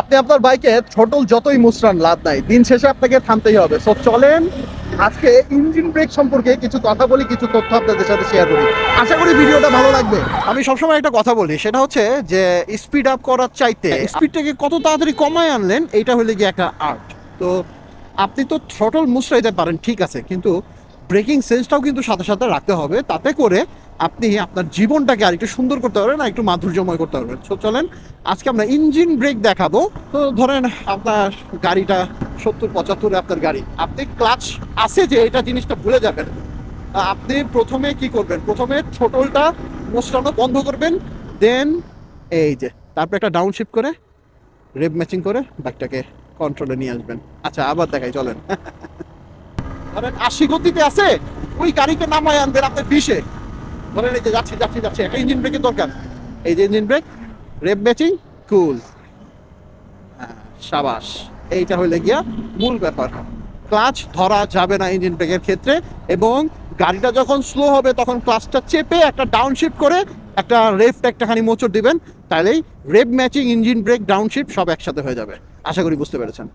আপনি আপনার বাইকে ছোটল যতই মুসরান লাভ নাই। দিন শেষে আপনাকে থামতেই হবে। সো চলেন আজকে ইঞ্জিন ব্রেক সম্পর্কে কিছু কথা বলি কিছু তথ্য আপনাদের সাথে শেয়ার করি। আশা করি ভিডিওটা ভালো লাগবে। আমি সবসময় একটা কথা বলি সেটা হচ্ছে যে স্পিড আপ করার চাইতে স্পিডটাকে কত তাড়াতাড়ি কমায় আনলেন এটা হলে গিয়ে একটা আর্ট তো আপনি তো থ্রটল মুসড়াইতে পারেন ঠিক আছে কিন্তু ব্রেকিং সেন্সটাও কিন্তু সাথে সাথে রাখতে হবে তাতে করে আপনি আপনার জীবনটাকে আর একটু সুন্দর করতে পারবেন, আর একটু মাধুর্যময় করতে পারবেন। তো চলেন, আজকে আমরা ইঞ্জিন ব্রেক দেখাবো। তো ধরেন আপনার গাড়িটা সত্তর, পঁচাত্তরে আপনার গাড়ি। আপনি ক্লাচ আছে যে এটা জিনিসটা ভুলে যাবেন। আপনি প্রথমে কি করবেন? প্রথমে ছোটলটা মোস্টানো বন্ধ করবেন, দেন এই যে, তারপর একটা ডাউন শিফট করে রেপ ম্যাচিং করে বাইকটাকে কন্ট্রোলে নিয়ে আসবেন। আচ্ছা আবার দেখাই, চলেন। ধরেন আশি গতিতে আছে, ওই গাড়িকে নামায় আনবেন আপনার বিশে। ধরেন এই যে যাচ্ছি যাচ্ছি যাচ্ছি। একটা ইঞ্জিন ব্রেকের দরকার। এই যে engine brake rev matching cool সাবাস। এইটা হইলে গিয়া মূল ব্যাপার। ক্লাচ ধরা যাবে না ইঞ্জিন ব্রেকের ক্ষেত্রে এবং গাড়িটা যখন স্লো হবে, তখন ক্লাচটা চেপে একটা ডাউন শিফট করে একটা রেফট একটাখানি মোচড় দিবেন তাহলেই rev matching engine brake down shift সব একসাথে হয়ে যাবে। আশা করি বুঝতে পেরেছেন।